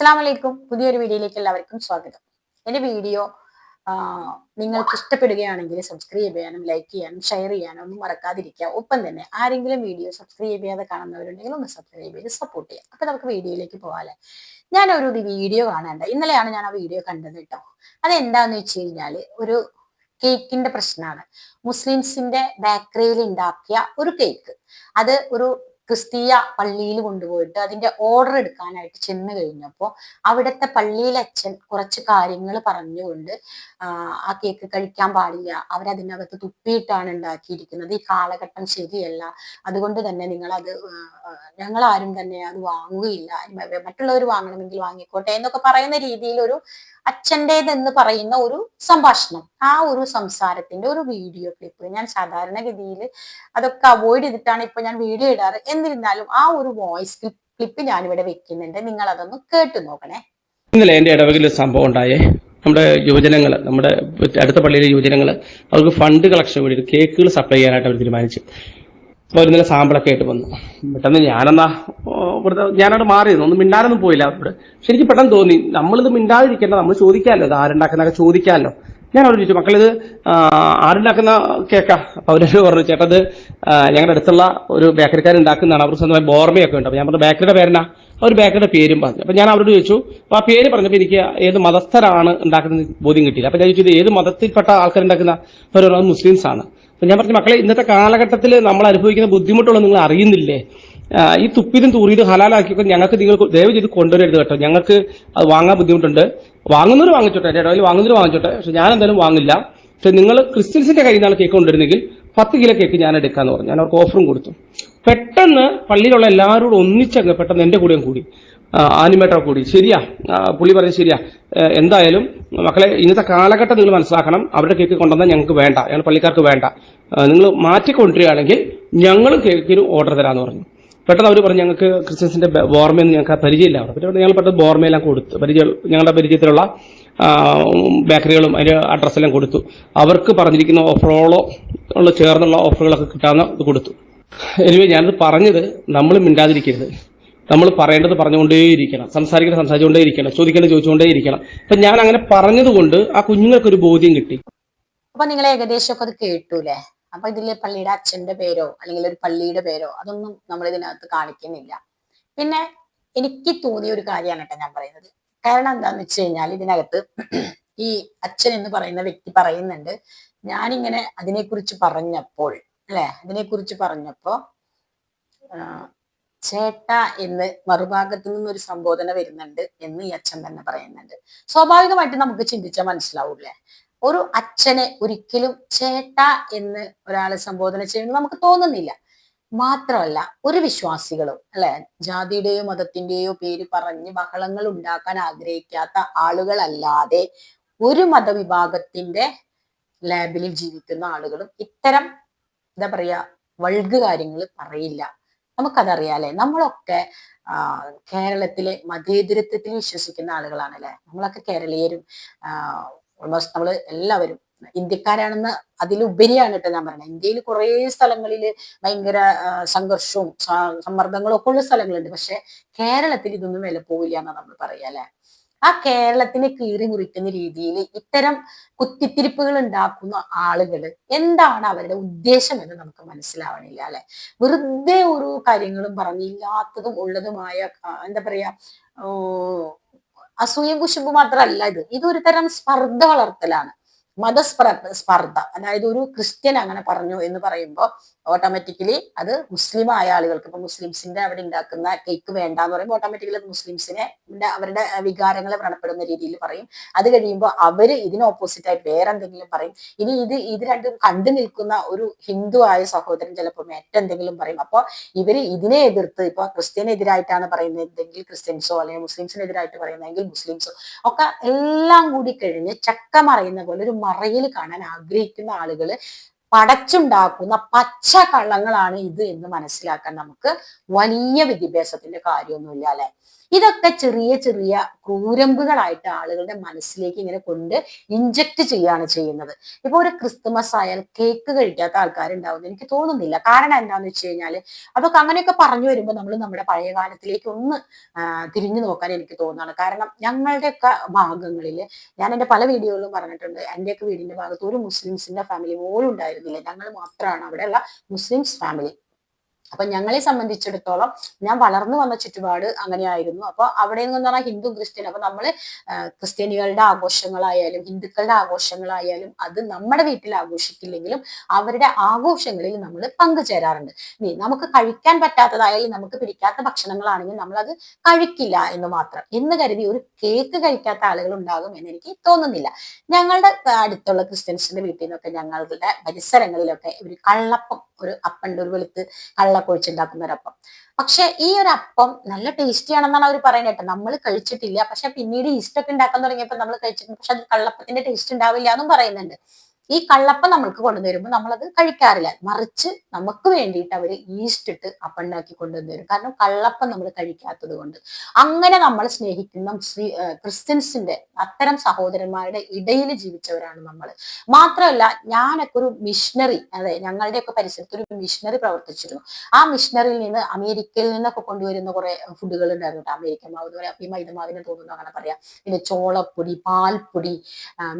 അസ്സാം വലൈക്കും പുതിയൊരു വീഡിയോയിലേക്ക് എല്ലാവർക്കും സ്വാഗതം. എന്റെ വീഡിയോ നിങ്ങൾക്ക് ഇഷ്ടപ്പെടുകയാണെങ്കിൽ സബ്സ്ക്രൈബ് ചെയ്യാനും ലൈക്ക് ചെയ്യാനും ഷെയർ ചെയ്യാനും ഒന്നും മറക്കാതിരിക്കുക. ഒപ്പം തന്നെ ആരെങ്കിലും വീഡിയോ സബ്സ്ക്രൈബ് ചെയ്യാതെ കാണുന്നവരുണ്ടെങ്കിൽ ഒന്ന് സബ്സ്ക്രൈബ് ചെയ്ത് സപ്പോർട്ട് ചെയ്യാം അപ്പം നമുക്ക് വീഡിയോയിലേക്ക് പോകാല്ലേ. ഞാനൊരു വീഡിയോ കാണാണ്ട ഇന്നലെയാണ് ഞാൻ ആ വീഡിയോ കണ്ടത് കേട്ടോ. അതെന്താന്ന് വെച്ച് കഴിഞ്ഞാൽ ഒരു കേക്കിന്റെ പ്രശ്നമാണ്. മുസ്ലിംസിന്റെ ബേക്കറിയിൽ ഉണ്ടാക്കിയ ഒരു കേക്ക് അത് ഒരു ക്രിസ്തീയ പള്ളിയിൽ കൊണ്ടുപോയിട്ട് അതിന്റെ ഓർഡർ എടുക്കാനായിട്ട് ചെന്ന് കഴിഞ്ഞപ്പോൾ അവിടുത്തെ പള്ളിയിലെ അച്ഛൻ കുറച്ച് കാര്യങ്ങൾ പറഞ്ഞുകൊണ്ട് ആ, കേക്ക് കഴിക്കാൻ പാടില്ല അവരതിനകത്ത് തുപ്പിയിട്ടാണ് ഉണ്ടാക്കിയിരിക്കുന്നത് ഈ കാലഘട്ടം ശരിയല്ല. അതുകൊണ്ട് തന്നെ നിങ്ങൾ അത് ഞങ്ങൾ ആരും തന്നെ അത് വാങ്ങുകയില്ല. മറ്റുള്ളവർ വാങ്ങണമെങ്കിൽ വാങ്ങിക്കോട്ടെ എന്നൊക്കെ പറയുന്ന രീതിയിൽ ഒരു അച്ഛന്റെതെന്ന് പറയുന്ന ഒരു സംഭാഷണം ആ ഒരു സംസാരത്തിന്റെ ഒരു വീഡിയോ ക്ലിപ്പ്. ഞാൻ സാധാരണഗതിയിൽ അതൊക്കെ അവോയ്ഡ് ചെയ്തിട്ടാണ് ഇപ്പൊ ഞാൻ വീഡിയോ ഇടാറ്. എന്നിരുന്നാലും ആ ഒരു വോയിസ് ക്ലിപ്പ് ഞാനിവിടെ വെക്കുന്നുണ്ട്. നിങ്ങൾ അതൊന്ന് കേട്ടു നോക്കണേ. ഇന്നലെ എന്റെ ഇടവകയിൽ സംഭവം ഉണ്ടായേ. നമ്മുടെ യുവജനങ്ങൾ നമ്മുടെ അടുത്ത പള്ളിയിലെ യുവജനങ്ങൾ അവർക്ക് ഫണ്ട് കളക്ഷൻ വേണ്ടി കേക്കുകൾ സപ്ലൈ ചെയ്യാനായിട്ട് അവർ തീരുമാനിച്ചു. അപ്പോൾ ഇന്നലെ സാമ്പിളൊക്കെ ആയിട്ട് വന്നു. പെട്ടെന്ന് ഞാനെന്നാ ഇവിടുത്തെ ഞാനവിടെ മാറിയിരുന്നു. ഒന്നും മിണ്ടാനൊന്നും പോയില്ല അവിടെ. പക്ഷെ എനിക്ക് പെട്ടെന്ന് തോന്നി നമ്മളിത് മിണ്ടാതിരിക്കേണ്ട നമ്മൾ ചോദിക്കാമല്ലോ ഇത് ആരുണ്ടാക്കുന്നൊക്കെ ചോദിക്കാമല്ലോ. ഞാൻ അവിടെ ചോദിച്ചു മക്കളിത് ആരുണ്ടാക്കുന്ന കേക്കാ? അപ്പൊ അവരോട് പറഞ്ഞു ചേട്ടത് ഞങ്ങളുടെ അടുത്തുള്ള ഒരു ബേക്കറിക്കാർ ഉണ്ടാക്കുന്നതാണ് അവർ സ്വന്തമായി ബോർമയൊക്കെ ഉണ്ട്. അപ്പം ഞാൻ പറഞ്ഞു ബേക്കറിയുടെ പേരെന്നാ? അവർ ബേക്കറുടെ പേരും പറഞ്ഞു. അപ്പം ഞാൻ അവരോട് ചോദിച്ചു അപ്പം ആ പേര് പറഞ്ഞപ്പോൾ എനിക്ക് ഏത് മതസ്ഥരാണ് ഉണ്ടാക്കുന്ന ബോധ്യം കിട്ടിയില്ല. അപ്പം ഞാൻ ചോദിച്ചു ഇത് ഏത് മതത്തിൽപ്പെട്ട ആൾക്കാർ ഉണ്ടാക്കുന്ന പറയുന്നത് മുസ്ലിംസ് ആണ്. അപ്പം ഞാൻ പറഞ്ഞു മക്കളെ ഇന്നത്തെ കാലഘട്ടത്തിൽ നമ്മൾ അനുഭവിക്കുന്ന ബുദ്ധിമുട്ടുള്ള നിങ്ങൾ അറിയുന്നില്ലേ? ഈ തുപ്പിതും തൂറിയതും ഹലാലാക്കിയൊക്കെ ഞങ്ങൾക്ക് നിങ്ങൾ ദയവ് ചെയ്ത് കൊണ്ടുവരരുത് കേട്ടോ. ഞങ്ങൾക്ക് അത് വാങ്ങാൻ ബുദ്ധിമുട്ടുണ്ട്. വാങ്ങുന്നവർ വാങ്ങിച്ചോട്ടെ എന്റെ ഇടയിൽ വാങ്ങുന്നവർ വാങ്ങിച്ചോട്ടെ. പക്ഷെ ഞാൻ എന്തായാലും വാങ്ങില്ല. പക്ഷെ നിങ്ങൾ ക്രിസ്ത്യൻസിന്റെ കയ്യിൽ നിന്നാണ് കേക്ക് കൊണ്ടുവരുന്നെങ്കിൽ പത്ത് കിലോ കേക്ക് ഞാൻ എടുക്കാന്ന് പറഞ്ഞു. ഞാൻ അവർക്ക് ഓഫറും കൊടുത്തു. പെട്ടെന്ന് പള്ളിയിലുള്ള എല്ലാവരോടും ഒന്നിച്ചങ്ങ് പെട്ടെന്ന് എന്റെ കൂടെയും കൂടി. ആനിമേറ്റർ കൂടി. ശരിയാ. പുള്ളി പറഞ്ഞു ശരിയാ. എന്തായാലും മക്കളെ ഇന്നത്തെ കാലഘട്ടം നിങ്ങൾ മനസ്സിലാക്കണം. അവരുടെ കേക്ക് കൊണ്ടുവന്നാൽ ഞങ്ങൾക്ക് വേണ്ട. ഞങ്ങൾ പള്ളിക്കാർക്ക് വേണ്ട. നിങ്ങൾ മാറ്റിക്കൊണ്ടുവരികയാണെങ്കിൽ ഞങ്ങളും കേക്കിന് ഓർഡർ തരാമെന്ന് പറഞ്ഞു. പെട്ടെന്ന് അവർ പറഞ്ഞു ഞങ്ങൾക്ക് ക്രിസ്ത്യൻസിന്റെ ബ- ബോർമയെന്ന് ഞങ്ങൾക്ക് പരിചയമില്ല. അവിടെ. പിന്നെ ഞങ്ങൾ പെട്ടെന്ന് ബോർമയെല്ലാം കൊടുത്തു. പരിചയം ഞങ്ങളുടെ പരിചയത്തിലുള്ള ബേക്കറികളും അതിന്റെ അഡ്രസ്സെല്ലാം കൊടുത്തു. അവർക്ക് പറഞ്ഞിരിക്കുന്ന ഓഫറുകളോ ഉള്ള ചേർന്നുള്ള ഓഫറുകളൊക്കെ കിട്ടാവുന്ന ഇത് കൊടുത്തു. എനിവേ ഞാനത് പറഞ്ഞത് നമ്മൾ മിണ്ടാതിരിക്കരുത്. നമ്മൾ പറയേണ്ടത് പറഞ്ഞുകൊണ്ടേയിരിക്കണം. സംസാരിക്കേണ്ടത് സംസാരിച്ചുകൊണ്ടേയിരിക്കണം. ചോദിക്കേണ്ടത് ചോദിച്ചുകൊണ്ടേ ഇരിക്കണം അപ്പം ഞാൻ അങ്ങനെ പറഞ്ഞതുകൊണ്ട് ആ കുഞ്ഞുങ്ങൾക്കൊരു ബോധ്യം കിട്ടി. അപ്പൊ നിങ്ങൾ ഏകദേശം ഒക്കെ അത് കേട്ടൂലേ? അപ്പൊ ഇതിൽ പള്ളിയുടെ അച്ഛന്റെ പേരോ അല്ലെങ്കിൽ ഒരു പള്ളിയുടെ പേരോ അതൊന്നും നമ്മൾ ഇതിനകത്ത് കാണിക്കുന്നില്ല. പിന്നെ എനിക്ക് തോന്നിയ ഒരു കാര്യമാണ് കേട്ടോ ഞാൻ പറയുന്നത്. കാരണം എന്താന്ന് വെച്ച് കഴിഞ്ഞാൽ ഇതിനകത്ത് ഈ അച്ഛൻ എന്ന് പറയുന്ന വ്യക്തി പറയുന്നുണ്ട് ഞാനിങ്ങനെ അതിനെക്കുറിച്ച് പറഞ്ഞപ്പോൾ അല്ലെ? അതിനെക്കുറിച്ച് പറഞ്ഞപ്പോ ചേട്ട എന്ന് മറുഭാഗത്ത് നിന്നൊരു സംബോധന വരുന്നുണ്ട് എന്ന് ഈ അച്ഛൻ തന്നെ പറയുന്നുണ്ട്. സ്വാഭാവികമായിട്ട് നമുക്ക് ചിന്തിച്ചാൽ മനസ്സിലാവൂല്ലേ? ഒരു അച്ഛനെ ഒരിക്കലും ചേട്ട എന്ന് ഒരാളെ സംബോധന ചെയ്യുന്നത് നമുക്ക് തോന്നുന്നില്ല. മാത്രമല്ല ഒരു വിശ്വാസികളും അല്ലെ? ജാതിയുടെയോ മതത്തിന്റെയോ പേര് പറഞ്ഞ് ബഹളങ്ങൾ ഉണ്ടാക്കാൻ ആഗ്രഹിക്കാത്ത ആളുകളല്ലാതെ ഒരു മതവിഭാഗത്തിന്റെ ലാബിലിൽ ജീവിക്കുന്ന ആളുകളും ഇത്തരം എന്താ പറയാ വൾഗ് കാര്യങ്ങൾ പറയില്ല. നമുക്കതറിയാലേ നമ്മളൊക്കെ കേരളത്തിലെ മതേതരത്വത്തിൽ വിശ്വസിക്കുന്ന ആളുകളാണല്ലേ നമ്മളൊക്കെ കേരളീയരും ഓൾമോസ്റ്റ് നമ്മൾ എല്ലാവരും ഇന്ത്യക്കാരാണെന്ന് അതിലുപരിയാണ് കേട്ടോ ഞാൻ പറയുന്നത് ഇന്ത്യയിൽ കുറേ സ്ഥലങ്ങളിൽ ഭയങ്കര സംഘർഷവും സമ്മർദ്ദങ്ങളും ഒക്കെ ഉള്ള സ്ഥലങ്ങളുണ്ട്. പക്ഷെ കേരളത്തിൽ ഇതൊന്നും വില പോവില്ല എന്നാ നമ്മൾ പറയാ അല്ലെ? ആ കേരളത്തിനെ കീറി മുറിക്കുന്ന രീതിയിൽ ഇത്തരം കുത്തിത്തിരിപ്പുകൾ ഉണ്ടാക്കുന്ന ആളുകൾ എന്താണ് അവരുടെ ഉദ്ദേശം എന്ന് നമുക്ക് മനസ്സിലാവണില്ല അല്ലെ? വെറുതെ ഒരു കാര്യങ്ങളും പറഞ്ഞില്ലാത്തതും ഉള്ളതുമായ എന്താ പറയാ ഓ, അസൂയം കുശുമ്പ് മാത്രമല്ല ഇത്. ഇതൊരു തരം സ്പർദ്ധ വളർത്തലാണ്. മതസ്പർദ്ധ സ്പർദ്ധ അതായത് ഒരു ക്രിസ്ത്യൻ അങ്ങനെ പറഞ്ഞു എന്ന് പറയുമ്പോൾ ഓട്ടോമാറ്റിക്കലി അത് മുസ്ലിം ആയ ആളുകൾക്ക് ഇപ്പൊ മുസ്ലിംസിന്റെ അവിടെ ഉണ്ടാക്കുന്ന കേക്ക് വേണ്ട എന്ന് പറയുമ്പോൾ ഓട്ടോമാറ്റിക്കലി അത് മുസ്ലിംസിനെ അവരുടെ വികാരങ്ങളെ വ്രണപ്പെടുന്ന രീതിയിൽ പറയും. അത് കഴിയുമ്പോൾ അവർ ഇതിന് ഓപ്പോസിറ്റ് ആയിട്ട് വേറെ എന്തെങ്കിലും പറയും. ഇനി ഇത് ഇത് രണ്ടും കണ്ടു നിൽക്കുന്ന ഒരു ഹിന്ദു ആയ സഹോദരൻ ചിലപ്പോൾ മറ്റെന്തെങ്കിലും പറയും. അപ്പോൾ ഇവർ ഇതിനെ എതിർത്ത് ഇപ്പൊ ക്രിസ്ത്യനെതിരായിട്ടാണ് പറയുന്നതെങ്കിൽ ക്രിസ്ത്യൻസോ അല്ലെങ്കിൽ മുസ്ലിംസിനെതിരായിട്ട് പറയുന്നതെങ്കിൽ മുസ്ലിംസോ ഒക്കെ എല്ലാം കൂടി കഴിഞ്ഞ് ചക്ക മറയുന്ന പോലെ ഒരു മറയിൽ കാണാൻ ആഗ്രഹിക്കുന്ന ആളുകൾ പടച്ചുണ്ടാക്കുന്ന പച്ച കള്ളങ്ങളാണ് ഇത് എന്ന് മനസ്സിലാക്കാൻ നമുക്ക് വലിയ വിദ്യാഭ്യാസത്തിന്റെ കാര്യമൊന്നുമില്ല അല്ലെ? ഇതൊക്കെ ചെറിയ ചെറിയ ക്രൂരമ്പുകളായിട്ട് ആളുകളുടെ മനസ്സിലേക്ക് ഇങ്ങനെ കൊണ്ട് ഇഞ്ചക്ട് ചെയ്യാണ് ചെയ്യുന്നത്. ഇപ്പൊ ഒരു ക്രിസ്തുമസ് ആയാൽ കേക്ക് കഴിക്കാത്ത ആൾക്കാരുണ്ടാവും എനിക്ക് തോന്നുന്നില്ല. കാരണം എന്താന്ന് വെച്ച് കഴിഞ്ഞാൽ അതൊക്കെ അങ്ങനെയൊക്കെ പറഞ്ഞു വരുമ്പോൾ നമ്മൾ നമ്മുടെ പഴയ കാലത്തിലേക്ക് ഒന്ന് തിരിഞ്ഞു നോക്കാൻ എനിക്ക് തോന്നുന്നതാണ്. കാരണം ഞങ്ങളുടെയൊക്കെ ഭാഗങ്ങളിൽ ഞാൻ എന്റെ പല വീഡിയോകളിലും പറഞ്ഞിട്ടുണ്ട് എന്റെയൊക്കെ വീടിന്റെ ഭാഗത്ത് ഒരു മുസ്ലിംസിന്റെ ഫാമിലി പോലും ഉണ്ടായിരുന്നില്ല ഞങ്ങൾ മാത്രമാണ് അവിടെയുള്ള മുസ്ലിംസ് ഫാമിലി അപ്പൊ ഞങ്ങളെ സംബന്ധിച്ചിടത്തോളം ഞാൻ വളർന്നു വന്ന ചുറ്റുപാട് അങ്ങനെയായിരുന്നു. അപ്പൊ അവിടെ എന്ന് പറഞ്ഞാൽ ഹിന്ദു ക്രിസ്ത്യൻ അപ്പൊ നമ്മൾ ക്രിസ്ത്യാനികളുടെ ആഘോഷങ്ങളായാലും ഹിന്ദുക്കളുടെ ആഘോഷങ്ങളായാലും അത് നമ്മുടെ വീട്ടിൽ ആഘോഷിക്കില്ലെങ്കിലും അവരുടെ ആഘോഷങ്ങളിൽ നമ്മൾ പങ്കുചേരാറുണ്ട്. ഇനി നമുക്ക് കഴിക്കാൻ പറ്റാത്തതായാലും നമുക്ക് പിടിക്കാത്ത ഭക്ഷണങ്ങളാണെങ്കിൽ നമ്മൾ അത് കഴിക്കില്ല എന്ന് മാത്രം. എന്ന് കരുതി ഒരു കേക്ക് കഴിക്കാത്ത ആളുകൾ ഉണ്ടാകും എന്ന് എനിക്ക് തോന്നുന്നില്ല. ഞങ്ങളുടെ അടുത്തുള്ള ക്രിസ്ത്യൻസിന്റെ വീട്ടിൽ നിന്നൊക്കെ ഞങ്ങളുടെ പരിസരങ്ങളിലൊക്കെ ഒരു കള്ളപ്പം ഒരു അപ്പണ്ട് ഒരു വെളുത്ത് കള്ളക്കൊഴിച്ചുണ്ടാക്കുന്ന ഒരു അപ്പം പക്ഷെ ഈ ഒരു അപ്പം നല്ല ടേസ്റ്റി ആണെന്നാണ് അവർ പറയുന്നത് നമ്മൾ കഴിച്ചിട്ടില്ല. പക്ഷെ പിന്നീട് ഈസ്റ്റ് ഒക്കെ ഉണ്ടാക്കാൻ തുടങ്ങിയപ്പോൾ നമ്മൾ കഴിച്ചിട്ടുണ്ട്. പക്ഷെ അത് കള്ളപ്പത്തിന്റെ ടേസ്റ്റ് ഉണ്ടാവില്ല എന്നും പറയുന്നുണ്ട്. ഈ കള്ളപ്പം നമ്മൾക്ക് കൊണ്ടുവരുമ്പോൾ നമ്മളത് കഴിക്കാറില്ല. മറിച്ച് നമുക്ക് വേണ്ടിയിട്ട് അവർ ഈസ്റ്റ് ഇട്ട് അപ്പം ഉണ്ടാക്കി കൊണ്ടുവന്ന് കാരണം കള്ളപ്പം നമ്മൾ കഴിക്കാത്തത് കൊണ്ട്. അങ്ങനെ നമ്മൾ സ്നേഹിക്കുന്ന ക്രിസ്ത്യൻസിന്റെ അത്തരം സഹോദരന്മാരുടെ ഇടയിൽ ജീവിച്ചവരാണ് നമ്മൾ മാത്രമല്ല ഞാനൊക്കെ ഒരു മിഷണറി അതെ ഞങ്ങളുടെയൊക്കെ പരിസരത്ത് ഒരു മിഷണറി പ്രവർത്തിച്ചിരുന്നു. ആ മിഷണറിയിൽ നിന്ന് അമേരിക്കയിൽ നിന്നൊക്കെ കൊണ്ടുവരുന്ന കുറെ ഫുഡുകൾ ഉണ്ടായിരുന്നു കേട്ടോ. അമേരിക്കൻ മാവ് പറയാം. ഈ മൈദമാവിനെ തോന്നുന്നു അങ്ങനെ പറയാം. പിന്നെ ചോളപ്പൊടി പാൽപ്പൊടി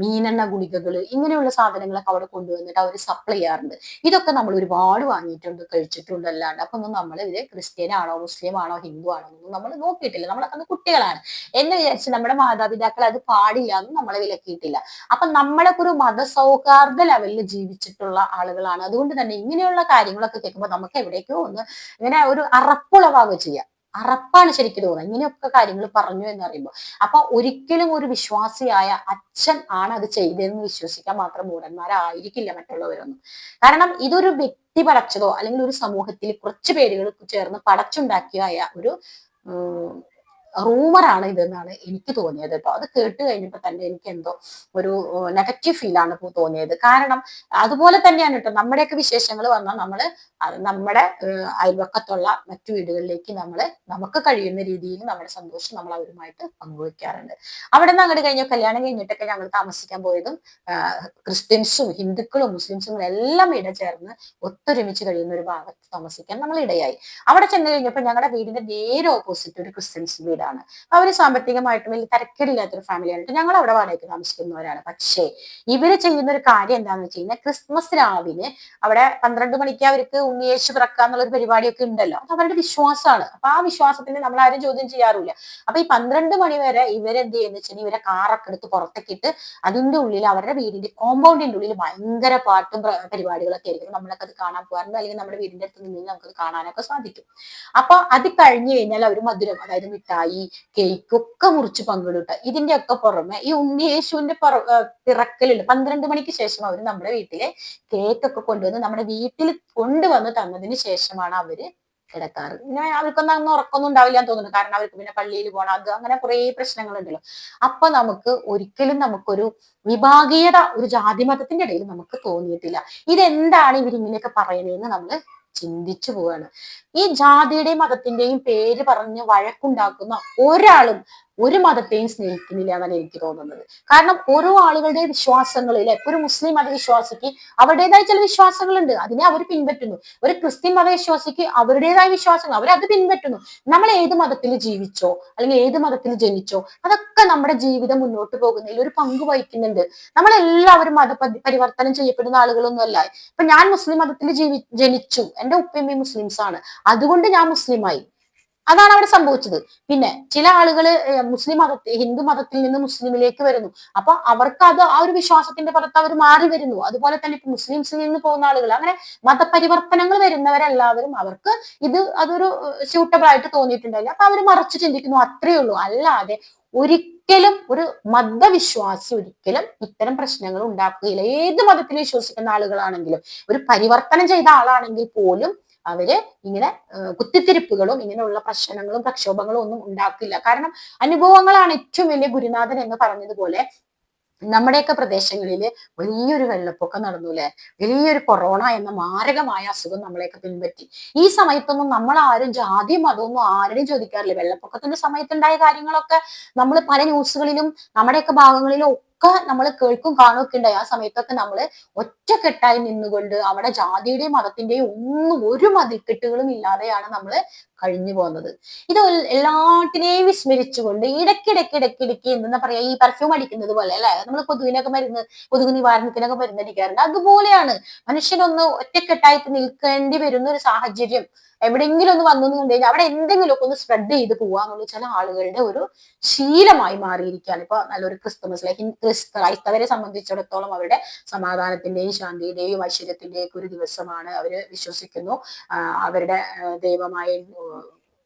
മീനെണ്ണ ഗുളികകൾ ഇങ്ങനെയുള്ള സാധനങ്ങളൊക്കെ അവിടെ കൊണ്ടുവന്നിട്ട് അവർ സപ്ലൈ ചെയ്യാറുണ്ട്. ഇതൊക്കെ നമ്മൾ ഒരുപാട് വാങ്ങിയിട്ടുണ്ട് കഴിച്ചിട്ടുണ്ട് അല്ലാണ്ട്. അപ്പൊ ഒന്നും നമ്മൾ ഇത് ക്രിസ്ത്യൻ ആണോ മുസ്ലിം ആണോ ഹിന്ദു ആണോ ഒന്നും നമ്മൾ നോക്കിയിട്ടില്ല. നമ്മൾ അന്ന് കുട്ടികളാണ്. എന്ന് വിചാരിച്ച് നമ്മുടെ മാതാപിതാക്കൾ അത് പാടില്ല എന്ന് നമ്മളെ വിലക്കിയിട്ടില്ല. അപ്പൊ നമ്മളൊക്കെ ഒരു മതസൗഹാർദ്ദ ലെവലിൽ ജീവിച്ചിട്ടുള്ള ആളുകളാണ്. അതുകൊണ്ട് തന്നെ ഇങ്ങനെയുള്ള കാര്യങ്ങളൊക്കെ കേൾക്കുമ്പോൾ നമുക്ക് എവിടേക്കോ ഒന്ന് ഇങ്ങനെ ഒരു അറപ്പുളവാകുക ചെയ്യാം. അറപ്പാണ് ശരിക്കും തോന്നുന്നത്. ഇങ്ങനെയൊക്കെ കാര്യങ്ങൾ പറഞ്ഞു എന്ന് പറയുമ്പോൾ അപ്പൊ ഒരിക്കലും ഒരു വിശ്വാസിയായ അച്ഛൻ ആണ് അത് ചെയ്തതെന്ന് വിശ്വസിക്കാൻ മാത്രം മൂടന്മാരായിരിക്കില്ല മറ്റുള്ളവരൊന്നും. കാരണം ഇതൊരു വ്യക്തി പടച്ചതോ അല്ലെങ്കിൽ ഒരു സമൂഹത്തിൽ കുറച്ച് പേരുകൾ ചേർന്ന് പടച്ചുണ്ടാക്കിയായ ഒരു റൂമറാണ് ഇതെന്നാണ് എനിക്ക് തോന്നിയത് കേട്ടോ അത് കേട്ട് കഴിഞ്ഞപ്പോൾ തന്നെ എനിക്ക് എന്തോ ഒരു നെഗറ്റീവ് ഫീലാണ് തോന്നിയത്. കാരണം അതുപോലെ തന്നെയാണ് കേട്ടോ നമ്മുടെയൊക്കെ വിശേഷങ്ങൾ വന്നാൽ നമ്മൾ നമ്മുടെ അയൽവക്കത്തുള്ള മറ്റു വീടുകളിലേക്ക് നമ്മൾ നമുക്ക് കഴിയുന്ന രീതിയിൽ നമ്മുടെ സന്തോഷം നമ്മൾ അവരുമായിട്ട് പങ്കുവെക്കാറുണ്ട്. അവിടെ നിന്ന് അങ്ങോട്ട് കഴിഞ്ഞ കല്യാണം കഴിഞ്ഞിട്ടൊക്കെ ഞങ്ങൾ താമസിക്കാൻ പോയതും ക്രിസ്ത്യൻസും ഹിന്ദുക്കളും മുസ്ലിംസും എല്ലാം ഇട ചേർന്ന് ഒത്തൊരുമിച്ച് കഴിയുന്ന ഒരു ഭാഗത്ത് താമസിക്കാൻ നമ്മൾ ഇടയായി. അവിടെ ചെന്ന് കഴിഞ്ഞപ്പോൾ ഞങ്ങളുടെ വീടിന്റെ നേരെ ഓപ്പോസിറ്റ് ഒരു ക്രിസ്ത്യൻസ് വീടാണ് അവർ സാമ്പത്തികമായിട്ടും വലിയ തരക്കേടില്ലാത്തൊരു ഫാമിലിയാണ് ഞങ്ങൾ അവിടെ വാടകയ്ക്ക് താമസിക്കുന്നവരാണ്. പക്ഷേ ഇവർ ചെയ്യുന്ന ഒരു കാര്യം എന്താണെന്ന് വെച്ച് കഴിഞ്ഞാൽ ക്രിസ്മസ് രാവിലെ അവിടെ പന്ത്രണ്ട് മണിക്ക് അവർക്ക് ഉണ്ണിയേശു പിറക്കുക എന്നുള്ള ഒരു പരിപാടിയൊക്കെ ഉണ്ടല്ലോ. അത് അവരുടെ വിശ്വാസമാണ്. അപ്പൊ ആ വിശ്വാസത്തിന് നമ്മൾ ആരും ചോദ്യം ചെയ്യാറില്ല. അപ്പൊ ഈ പന്ത്രണ്ട് മണി വരെ ഇവരെന്ത് ചെയ്യുന്ന വെച്ചാൽ ഇവരെ കാറൊക്കെ എടുത്ത് പുറത്തേക്കിട്ട് അതിന്റെ ഉള്ളിൽ അവരുടെ വീടിന്റെ കോമ്പൗണ്ടിന്റെ ഉള്ളിൽ ഭയങ്കര പാട്ടും പരിപാടികളൊക്കെ ആയിരിക്കും. നമ്മളൊക്കെ അത് കാണാൻ പോകാറുണ്ട് അല്ലെങ്കിൽ നമ്മുടെ വീടിന്റെ അടുത്ത് നിന്ന് നമുക്ക് കാണാനൊക്കെ സാധിക്കും. അപ്പൊ അത് കഴിഞ്ഞു കഴിഞ്ഞാൽ അവർ മധുരം അതായത് മിഠായി കേക്ക് ഒക്കെ മുറിച്ച് പങ്കിടുക ഇതിന്റെ ഒക്കെ പുറമെ ഈ ഉണ്ണിയേശുവിന്റെ പറ ഏർ പിറക്കലുണ്ട് പന്ത്രണ്ട് മണിക്ക് ശേഷം അവർ നമ്മുടെ വീട്ടിലെ കേക്ക് ഒക്കെ കൊണ്ടുവന്ന് നമ്മുടെ വീട്ടിൽ കൊണ്ടുവന്ന് തന്നതിന് ശേഷമാണ് അവർ കിടക്കാറ്. പിന്നെ അവർക്കൊന്നും അന്ന് ഉറക്കൊന്നും ഉണ്ടാവില്ല എന്ന് തോന്നുന്നു. കാരണം അവർക്ക് പിന്നെ പള്ളിയിൽ പോകണം അത് അങ്ങനെ കുറെ പ്രശ്നങ്ങളുണ്ടല്ലോ. അപ്പൊ നമുക്ക് ഒരിക്കലും നമുക്കൊരു വിഭാഗീയത ഒരു ജാതി മതത്തിന്റെ ഇടയിൽ നമുക്ക് തോന്നിയിട്ടില്ല. ഇതെന്താണ് ഇവരിങ്ങനെയൊക്കെ പറയുന്നതെന്ന് നമ്മൾ ചിന്തിച്ചു പോവാണ്. ഈ ജാതിയുടെയും മതത്തിന്റെയും പേര് പറഞ്ഞ് വഴക്കുണ്ടാക്കുന്ന ഒരാളും ഒരു മതത്തെയും സ്നേഹിക്കുന്നില്ല എന്നാണ് എനിക്ക് തോന്നുന്നത്. കാരണം ഓരോ ആളുകളുടെ വിശ്വാസങ്ങളിൽ ഒരു മുസ്ലിം മതവിശ്വാസിക്ക് അവരുടേതായ ചില വിശ്വാസങ്ങളുണ്ട്. അതിനെ അവർ പിൻപറ്റുന്നു. ഒരു ക്രിസ്ത്യൻ മത മതവിശ്വാസിക്ക് അവരുടേതായ വിശ്വാസങ്ങൾ അവരത് പിൻപറ്റുന്നു. നമ്മൾ ഏത് മതത്തിൽ ജീവിച്ചോ അല്ലെങ്കിൽ ഏത് മതത്തിൽ ജനിച്ചോ അതൊക്കെ നമ്മുടെ ജീവിതം മുന്നോട്ട് പോകുന്നതിൽ ഒരു പങ്ക് വഹിക്കുന്നുണ്ട്. നമ്മളെല്ലാവരും മത പരിവർത്തനം ചെയ്യപ്പെടുന്ന ആളുകളൊന്നും അല്ല ഇപ്പൊ ഞാൻ മുസ്ലിം മതത്തിൽ ജീവി ജനിച്ചു. എന്റെ ഉപ്പയമ്മയും മുസ്ലിംസ് ആണ് അതുകൊണ്ട് ഞാൻ മുസ്ലിമായി അതാണ് അവിടെ സംഭവിച്ചത്. പിന്നെ ചില ആളുകൾ മുസ്ലിം മതത്തിൽ ഹിന്ദു മതത്തിൽ നിന്ന് മുസ്ലിമിലേക്ക് വരുന്നു. അപ്പൊ അവർക്ക് അത് ആ ഒരു വിശ്വാസത്തിന്റെ പുറത്ത് അവർ മാറി വരുന്നു. അതുപോലെ തന്നെ ഇപ്പൊ മുസ്ലിംസിൽ നിന്ന് പോകുന്ന ആളുകൾ അങ്ങനെ മതപരിവർത്തനങ്ങൾ വരുന്നവരെല്ലാവരും അവർക്ക് ഇത് അതൊരു സ്യൂട്ടബിൾ ആയിട്ട് തോന്നിയിട്ടുണ്ടായില്ല. അപ്പൊ അവർ മറച്ചു ചിന്തിക്കുന്നു അത്രയേ ഉള്ളൂ. അല്ലാതെ ഒരിക്കലും ഒരു മതവിശ്വാസി ഒരിക്കലും ഇത്തരം പ്രശ്നങ്ങൾ ഉണ്ടാക്കുകയില്ല. ഏത് മതത്തിൽ വിശ്വസിക്കുന്ന ആളുകളാണെങ്കിലും ഒരു പരിവർത്തനം ചെയ്ത ആളാണെങ്കിൽ പോലും അവർ ഇങ്ങനെ കുത്തിത്തിരിപ്പുകളും ഇങ്ങനെയുള്ള പ്രശ്നങ്ങളും പ്രക്ഷോഭങ്ങളും ഒന്നും ഉണ്ടാക്കില്ല. കാരണം അനുഭവങ്ങളാണ് ഏറ്റവും വലിയ ഗുരുനാഥൻ എന്ന് പറഞ്ഞതുപോലെ നമ്മുടെയൊക്കെ പ്രദേശങ്ങളിൽ വലിയൊരു വെള്ളപ്പൊക്കം നടന്നു അല്ലെ വലിയൊരു കൊറോണ എന്ന മാരകമായ അസുഖം നമ്മളെയൊക്കെ പിൻപറ്റി. ഈ സമയത്തൊന്നും നമ്മൾ ആരും ജാതി മതമൊന്നും ആരുടെയും ചോദിക്കാറില്ല. വെള്ളപ്പൊക്കത്തിന്റെ സമയത്തുണ്ടായ കാര്യങ്ങളൊക്കെ നമ്മൾ പല ന്യൂസുകളിലും നമ്മുടെയൊക്കെ ഭാഗങ്ങളിലും ഒക്കെ നമ്മൾ കേൾക്കും കാണുകയൊക്കെ ഉണ്ടായി. ആ സമയത്തൊക്കെ നമ്മൾ ഒറ്റക്കെട്ടായി നിന്നുകൊണ്ട് അവിടെ ജാതിയുടെയും മതത്തിന്റെയും ഒന്നും ഒരു മതിക്കെട്ടുകളും ഇല്ലാതെയാണ് നമ്മൾ കഴിഞ്ഞു പോകുന്നത്. ഇത് എല്ലാത്തിനെയും വിസ്മരിച്ചുകൊണ്ട് ഇടയ്ക്കിടയ്ക്ക് ഇടയ്ക്കിടയ്ക്ക് എന്താ പറയാ ഈ പെർഫ്യൂം അടിക്കുന്നത് പോലെ അല്ലെ? നമ്മൾ കൊതുകിനൊക്കെ മരുന്ന് കൊതുക് നിവാരണത്തിനൊക്കെ മരുന്ന് അടിക്കാറുണ്ട് അതുപോലെയാണ് മനുഷ്യനൊന്ന് ഒറ്റക്കെട്ടായിട്ട് നിൽക്കേണ്ടി വരുന്ന ഒരു സാഹചര്യം. എവിടെയെങ്കിലും ഒന്ന് വന്നു എന്ന് കഴിഞ്ഞാൽ അവിടെ എന്തെങ്കിലുമൊക്കെ ഒന്ന് സ്പ്രെഡ് ചെയ്ത് പോവാന്നുള്ള ചില ആളുകളുടെ ഒരു ശീലമായി മാറിയിരിക്കുകയാണ്. ഇപ്പൊ നല്ലൊരു ക്രിസ്തുമസ് ക്രൈസ്തവരെ സംബന്ധിച്ചിടത്തോളം അവരുടെ സമാധാനത്തിന്റെയും ശാന്തിയുടെയും ഐശ്വര്യത്തിന്റെയും ഒരു ദിവസമാണ് അവർ വിശ്വസിക്കുന്നു. അവരുടെ ദൈവമായ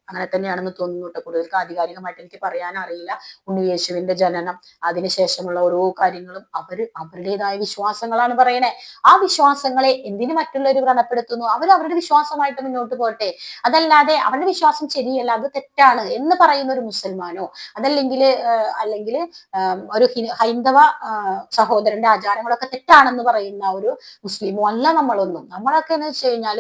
അങ്ങനെ തന്നെയാണെന്ന് തോന്നുന്നു കേട്ടോ കൂടുതൽ ആധികാരികമായിട്ട് എനിക്ക് പറയാൻ അറിയില്ല. ഉണ്ണിയേശുവിന്റെ ജനനം അതിനുശേഷമുള്ള ഓരോ കാര്യങ്ങളും അവർ അവരുടേതായ വിശ്വാസങ്ങളാണ് പറയണേ. ആ വിശ്വാസങ്ങളെ എന്തിനു മറ്റുള്ളവർ വ്രണപ്പെടുത്തുന്നു? അവർ അവരുടെ വിശ്വാസമായിട്ട് മുന്നോട്ട് പോട്ടെ അതല്ലാതെ അവരുടെ വിശ്വാസം ശരിയല്ല അത് തെറ്റാണ് എന്ന് പറയുന്ന ഒരു മുസൽമാനോ അതല്ലെങ്കിൽ അല്ലെങ്കിൽ ഒരു ഹൈന്ദവ സഹോദരന്റെ ആചാരങ്ങളൊക്കെ തെറ്റാണെന്ന് പറയുന്ന ഒരു മുസ്ലിമോ അല്ല നമ്മളൊന്നും. നമ്മളൊക്കെ എന്ന് വെച്ച് കഴിഞ്ഞാൽ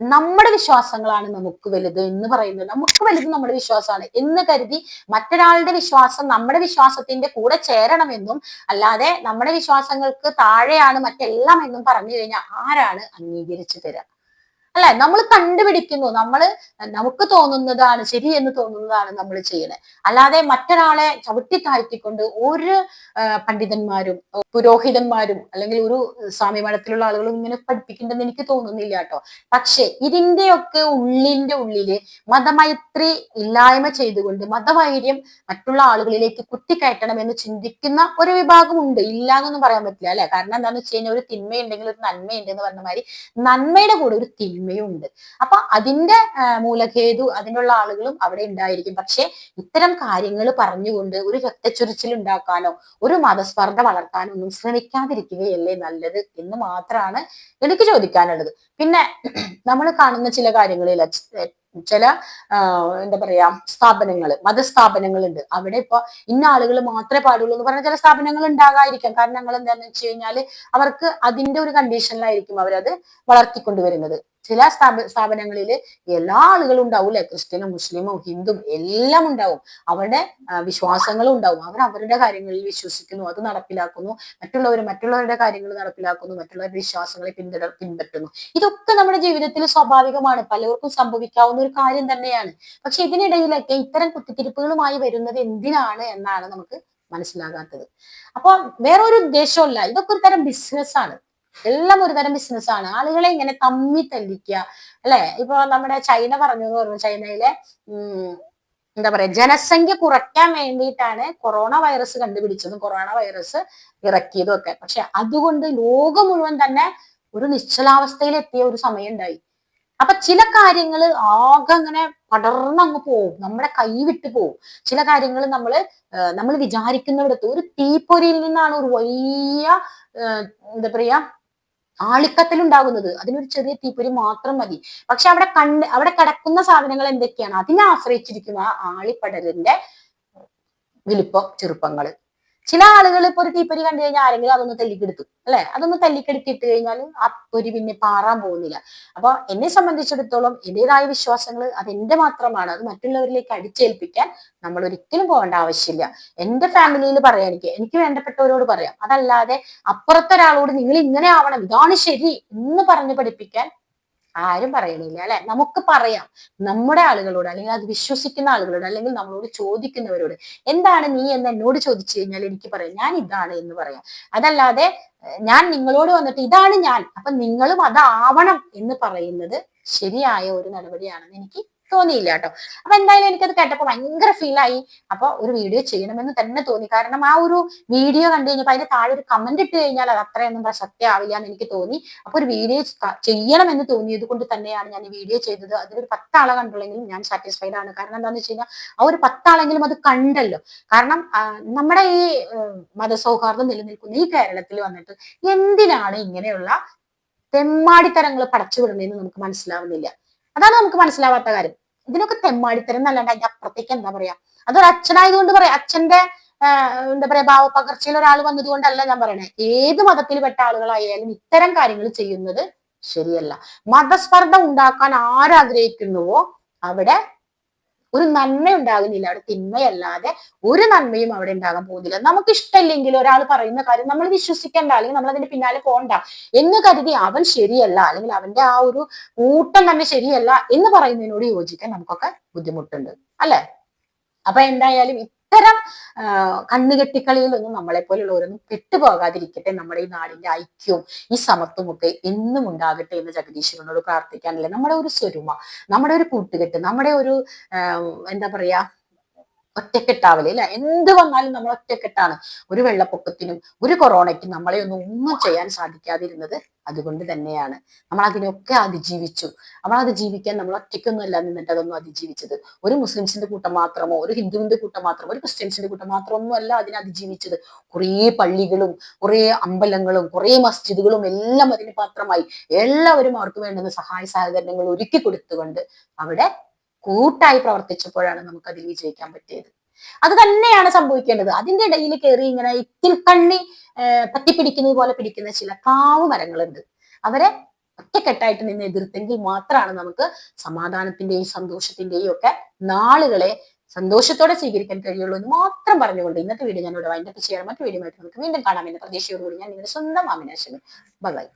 നമ്മുടെ വിശ്വാസങ്ങളാണ് നമുക്ക് വലുത് എന്ന് പറയുന്നത്. നമുക്ക് വലുത് നമ്മുടെ വിശ്വാസമാണ് എന്ന് കരുതി മറ്റൊരാളുടെ വിശ്വാസം നമ്മുടെ വിശ്വാസത്തിന്റെ കൂടെ ചേരണമെന്നും അല്ലാതെ നമ്മുടെ വിശ്വാസങ്ങൾക്ക് താഴെയാണ് മറ്റെല്ലാം എന്നും പറഞ്ഞു കഴിഞ്ഞാൽ ആരാണ് അംഗീകരിച്ചു തരിക അല്ലെ? നമ്മൾ കണ്ടുപിടിക്കുന്നു. നമ്മൾ നമുക്ക് തോന്നുന്നതാണ് ശരി എന്ന് തോന്നുന്നതാണ് നമ്മൾ ചെയ്യണേ അല്ലാതെ മറ്റൊരാളെ ചവിട്ടി താഴ്ത്തിക്കൊണ്ട് ഒരു പണ്ഡിതന്മാരും പുരോഹിതന്മാരും അല്ലെങ്കിൽ ഒരു സ്വാമി മഠത്തിലുള്ള ആളുകളും ഇങ്ങനെ പഠിപ്പിക്കേണ്ടെന്ന് എനിക്ക് തോന്നുന്നില്ല കേട്ടോ. പക്ഷെ ഇതിന്റെയൊക്കെ ഉള്ളിന്റെ ഉള്ളിൽ മതമൈത്രി ഇല്ലായ്മ ചെയ്തുകൊണ്ട് മതവൈര്യം മറ്റുള്ള ആളുകളിലേക്ക് കുത്തിക്കയറ്റണം എന്ന് ചിന്തിക്കുന്ന ഒരു വിഭാഗമുണ്ട് ഇല്ല എന്നൊന്നും പറയാൻ പറ്റില്ല അല്ലെ? കാരണം എന്താണെന്ന് വെച്ച് കഴിഞ്ഞാൽ ഒരു തിന്മയുണ്ടെങ്കിൽ ഒരു നന്മയുണ്ട് എന്ന് പറഞ്ഞ മാതിരി നന്മയുടെ കൂടെ ഒരു തിന്മയും ഉണ്ട് അപ്പൊ അതിന്റെ മൂലഖേതു അതിനുള്ള ആളുകളും അവിടെ ഉണ്ടായിരിക്കും. പക്ഷെ ഇത്തരം കാര്യങ്ങൾ പറഞ്ഞുകൊണ്ട് ഒരു രക്തച്ചൊരിച്ചിൽ ഉണ്ടാക്കാനോ ഒരു മതസ്പർദ്ധ വളർത്താനോ ഒന്നും ശ്രമിക്കാതിരിക്കുകയല്ലേ നല്ലത് എന്ന് മാത്രമാണ് എനിക്ക് ചോദിക്കാനുള്ളത്. പിന്നെ നമ്മൾ കാണുന്ന ചില കാര്യങ്ങളിൽ ചില എന്താ പറയാ സ്ഥാപനങ്ങൾ മതസ്ഥാപനങ്ങളുണ്ട്. അവിടെ ഇപ്പൊ ഇന്ന ആളുകൾ മാത്രമേ പാടുള്ളൂ എന്ന് പറഞ്ഞ ചില സ്ഥാപനങ്ങൾ ഉണ്ടാകാതിരിക്കാം. കാരണം എന്താണെന്ന് വെച്ച് കഴിഞ്ഞാൽ അവർക്ക് അതിന്റെ ഒരു കണ്ടീഷനിലായിരിക്കും അവരത് വളർത്തിക്കൊണ്ടുവരുന്നത്. ചില സ്ഥാപ സ്ഥാപനങ്ങളിൽ എല്ലാ ആളുകളും ഉണ്ടാവും അല്ലെ ക്രിസ്ത്യനും മുസ്ലിമും ഹിന്ദുവും എല്ലാം ഉണ്ടാവും. അവരുടെ വിശ്വാസങ്ങളും ഉണ്ടാവും. അവർ അവരുടെ കാര്യങ്ങളിൽ വിശ്വസിക്കുന്നു അത് നടപ്പിലാക്കുന്നു. മറ്റുള്ളവർ മറ്റുള്ളവരുടെ കാര്യങ്ങൾ നടപ്പിലാക്കുന്നു മറ്റുള്ളവരുടെ വിശ്വാസങ്ങളെ പിന്തുടർ പിൻപറ്റുന്നു. ഇതൊക്കെ നമ്മുടെ ജീവിതത്തിൽ സ്വാഭാവികമാണ്. പലർക്കും സംഭവിക്കാവുന്ന ഒരു കാര്യം തന്നെയാണ്. പക്ഷെ ഇതിനിടയിലൊക്കെ ഇത്തരം കുത്തിത്തിരിപ്പുകളുമായി വരുന്നത് എന്തിനാണ് എന്നാണ് നമുക്ക് മനസ്സിലാകാത്തത്. അപ്പൊ വേറൊരു ഉദ്ദേശമല്ല ഇതൊക്കെ ഒരു തരം ബിസിനസ് ആണ്. എല്ലാം ഒരു തരം ബിസിനസ് ആണ്. ആളുകളെ ഇങ്ങനെ തമ്മി തെല്ലിക്കുക അല്ലെ? ഇപ്പൊ നമ്മുടെ ചൈന പറഞ്ഞു പറഞ്ഞു ചൈനയിലെ എന്താ പറയാ ജനസംഖ്യ കുറയ്ക്കാൻ വേണ്ടിയിട്ടാണ് കൊറോണ വൈറസ് കണ്ടുപിടിച്ചതും കൊറോണ വൈറസ് ഇറക്കിയതും ഒക്കെ പക്ഷെ അതുകൊണ്ട് ലോകം മുഴുവൻ തന്നെ ഒരു നിശ്ചലാവസ്ഥയിൽ എത്തിയ ഒരു സമയം ഉണ്ടായി അപ്പൊ ചില കാര്യങ്ങൾ ആകെ അങ്ങനെ പടർന്നങ്ങ് പോവും. നമ്മുടെ കൈ വിട്ടു പോവും. ചില കാര്യങ്ങൾ നമ്മൾ നമ്മൾ വിചാരിക്കുന്നിടത്ത് ഒരു തീപ്പൊരിയിൽ നിന്നാണ് ഒരു വലിയ എന്താ പറയാ ആളിക്കത്തൽ ഉണ്ടാകുന്നത് അതിനൊരു ചെറിയ തീപ്പൊരി മാത്രം മതി. പക്ഷെ അവിടെ കണ്ട് അവിടെ കിടക്കുന്ന സാധനങ്ങൾ എന്തൊക്കെയാണ്? അതിനെ ആശ്രയിച്ചിരിക്കും ആ ആളിപ്പടലിന്റെ വലിപ്പം ചെറുപ്പങ്ങൾ ചില ആളുകൾ ഇപ്പൊ ഒരു തീപ്പൊരി കണ്ടു കഴിഞ്ഞാൽ ആരെങ്കിലും അതൊന്ന് തല്ലിക്കെടുത്തു അല്ലെ? അതൊന്ന് തല്ലിക്കെടുത്തിട്ട് കഴിഞ്ഞാൽ ആ പൊരി പിന്നെ പാറാൻ പോകുന്നില്ല. അപ്പൊ എന്നെ സംബന്ധിച്ചിടത്തോളം എന്റേതായ വിശ്വാസങ്ങൾ അത് എന്റെ മാത്രമാണ്. അത് മറ്റുള്ളവരിലേക്ക് അടിച്ചേൽപ്പിക്കാൻ നമ്മൾ ഒരിക്കലും പോകേണ്ട ആവശ്യമില്ല. എന്റെ ഫാമിലിയിൽ പറയാം എനിക്ക്. എനിക്ക് വേണ്ടപ്പെട്ടവരോട് പറയാം. അതല്ലാതെ അപ്പുറത്തൊരാളോട് നിങ്ങൾ ഇങ്ങനെ ആവണം. ഇതാണ് ശരി എന്ന് പറഞ്ഞ് പഠിപ്പിക്കാൻ ആരും പറയണില്ല അല്ലെ? നമുക്ക് പറയാം. നമ്മുടെ ആളുകളോട് അല്ലെങ്കിൽ അത് വിശ്വസിക്കുന്ന ആളുകളോട് അല്ലെങ്കിൽ നമ്മളോട് ചോദിക്കുന്നവരോട് എന്താണ് നീ എന്ന് എന്നോട് ചോദിച്ചു കഴിഞ്ഞാൽ എനിക്ക് പറയാം ഞാൻ ഇതാണ് എന്ന് പറയാം. അതല്ലാതെ ഞാൻ നിങ്ങളോട് വന്നിട്ട് ഇതാണ് ഞാൻ അപ്പൊ നിങ്ങളും അതാവണം എന്ന് പറയുന്നത് ശരിയായ ഒരു നടപടിയാണെന്ന് എനിക്ക് തോന്നിയില്ല കേട്ടോ അപ്പൊ എന്തായാലും എനിക്കത് കേട്ടപ്പോ ഭയങ്കര ഫീലായി അപ്പൊ ഒരു വീഡിയോ ചെയ്യണമെന്ന് തന്നെ തോന്നി. കാരണം ആ ഒരു വീഡിയോ കണ്ടു കഴിഞ്ഞപ്പോ അതിന്റെ താഴെ ഒരു കമന്റ് ഇട്ട് കഴിഞ്ഞാൽ അത് അത്രയൊന്നും പ്രസക്തി ആവില്ല എന്ന് എനിക്ക് തോന്നി. അപ്പൊ ഒരു വീഡിയോ ചെയ്യണമെന്ന് തോന്നിയത് കൊണ്ട് തന്നെയാണ് ഞാൻ ഈ വീഡിയോ ചെയ്തത്. അതിലൊരു പത്താളെ കണ്ടുള്ളെങ്കിലും ഞാൻ സാറ്റിസ്ഫൈഡ് ആണ്. കാരണം എന്താണെന്ന് വെച്ച് കഴിഞ്ഞാൽ ആ ഒരു പത്താളെങ്കിലും അത് കണ്ടല്ലോ. കാരണം നമ്മുടെ ഈ മതസൗഹാർദ്ദം നിലനിൽക്കുന്ന ഈ കേരളത്തിൽ വന്നിട്ട് എന്തിനാണ് ഇങ്ങനെയുള്ള തെമ്മാടിത്തരങ്ങൾ പടച്ചുവിടുന്നതെന്ന് നമുക്ക് മനസ്സിലാവുന്നില്ല. അതാണ് നമുക്ക് മനസ്സിലാവാത്ത കാര്യം. ഇതിനൊക്കെ തെമ്മാടിത്തരം എന്നല്ലാണ്ട് അതിന്റെ അപ്പുറത്തേക്ക് എന്താ പറയാ? അതൊരു അച്ഛനായതുകൊണ്ട് പറയാം. അച്ഛന്റെ എന്താ പറയാ ഭാവപകർച്ചയിൽ ഒരാൾ വന്നതുകൊണ്ടല്ല ഞാൻ പറയണേ. ഏത് മതത്തിൽപ്പെട്ട ആളുകളായാലും ഇത്തരം കാര്യങ്ങൾ ചെയ്യുന്നത് ശരിയല്ല. മതസ്പർദ്ധ ഉണ്ടാക്കാൻ ആരാഗ്രഹിക്കുന്നുവോ അവിടെ ഒരു നന്മ ഉണ്ടാകുന്നില്ല. അവിടെ തിന്മയല്ലാതെ ഒരു നന്മയും അവിടെ ഉണ്ടാകാൻ പോകുന്നില്ല. നമുക്ക് ഇഷ്ടമില്ലെങ്കിൽ ഒരാൾ പറയുന്ന കാര്യം നമ്മൾ വിശ്വസിക്കേണ്ട. അല്ലെങ്കിൽ നമ്മൾ അതിന്റെ പിന്നാലെ പോകണ്ട. എന്ന് കരുതി അവൻ ശരിയല്ല. അല്ലെങ്കിൽ അവന്റെ ആ ഒരു കൂട്ടം തന്നെ ശരിയല്ല എന്ന് പറയുന്നതിനോട് യോജിക്കാൻ നമുക്കൊക്കെ ബുദ്ധിമുട്ടുണ്ട്. അല്ലെ? അപ്പൊ എന്തായാലും ഇത്തരം കണ്ണുകെട്ടിക്കളിയിലൊന്നും നമ്മളെ പോലുള്ളവരൊന്നും പെട്ടുപോകാതിരിക്കട്ടെ നമ്മുടെ ഈ നാടിന്റെ ഐക്യവും ഈ സമത്വം ഒക്കെ എന്നും ഉണ്ടാകട്ടെ എന്ന് ജഗദീശ്വരനോട് പ്രാർത്ഥിക്കാനല്ലേ. നമ്മുടെ ഒരു സ്വരുമ നമ്മുടെ ഒരു കൂട്ടുകെട്ട് നമ്മുടെ ഒരു എന്താ പറയാ ഒറ്റക്കെട്ടാവൽ അല്ലെ എന്ത് വന്നാലും നമ്മൾ ഒറ്റക്കെട്ടാണ്. ഒരു വെള്ളപ്പൊക്കത്തിനും ഒരു കൊറോണയ്ക്കും നമ്മളെ ഒന്നും ഒന്നും ചെയ്യാൻ സാധിക്കാതിരുന്നത് അതുകൊണ്ട് തന്നെയാണ്. നമ്മൾ അതിനൊക്കെ അതിജീവിച്ചു. നമ്മൾ അതിജീവിക്കാൻ നമ്മൾ ഒറ്റയ്ക്കൊന്നുമല്ല നിന്നിട്ട് അതൊന്നും അതിജീവിച്ചത്. ഒരു മുസ്ലിംസിന്റെ കൂട്ടം മാത്രമോ ഒരു ഹിന്ദുവിന്റെ കൂട്ടം മാത്രമോ ഒരു ക്രിസ്ത്യൻസിന്റെ കൂട്ടം മാത്രമോ ഒന്നും അല്ല അതിനെ അതിജീവിച്ചത്. കുറേ പള്ളികളും കുറേ അമ്പലങ്ങളും കുറേ മസ്ജിദുകളും എല്ലാം അതിന് പാത്രമായി. എല്ലാവരും അവർക്ക് വേണ്ടുന്ന സഹായ സഹകരണങ്ങൾ ഒരുക്കി കൊടുത്തുകൊണ്ട് അവിടെ കൂട്ടായി പ്രവർത്തിച്ചപ്പോഴാണ് നമുക്ക് അതിൽ വിജയിക്കാൻ പറ്റിയത്. അത് തന്നെയാണ് സംഭവിക്കേണ്ടത്. അതിന്റെ ഇടയിൽ കയറി ഇങ്ങനെ ഇത്തിൽ കണ്ണി പറ്റിപ്പിടിക്കുന്നത് പോലെ പിടിക്കുന്ന ചില കാവ് മരങ്ങളുണ്ട്. അവരെ ഒറ്റക്കെട്ടായിട്ട് നിന്ന് എതിർത്തെങ്കിൽ മാത്രമാണ് നമുക്ക് സമാധാനത്തിന്റെയും സന്തോഷത്തിന്റെയും ഒക്കെ നാളുകളെ സന്തോഷത്തോടെ സ്വീകരിക്കാൻ കഴിയുള്ളൂ എന്ന് മാത്രം പറഞ്ഞുകൊണ്ട് ഇന്നത്തെ വീഡിയോ ഞാൻ ഇവിടെ വൈൻഡപ്പ് ചെയ്യാറ് മറ്റു വീഡിയോ നമുക്ക് വീണ്ടും കാണാം. എന്ന പ്രതീക്ഷയോടുകൂടി ഞാൻ നിങ്ങളുടെ സ്വന്തം അമിനാശിന് ബൈ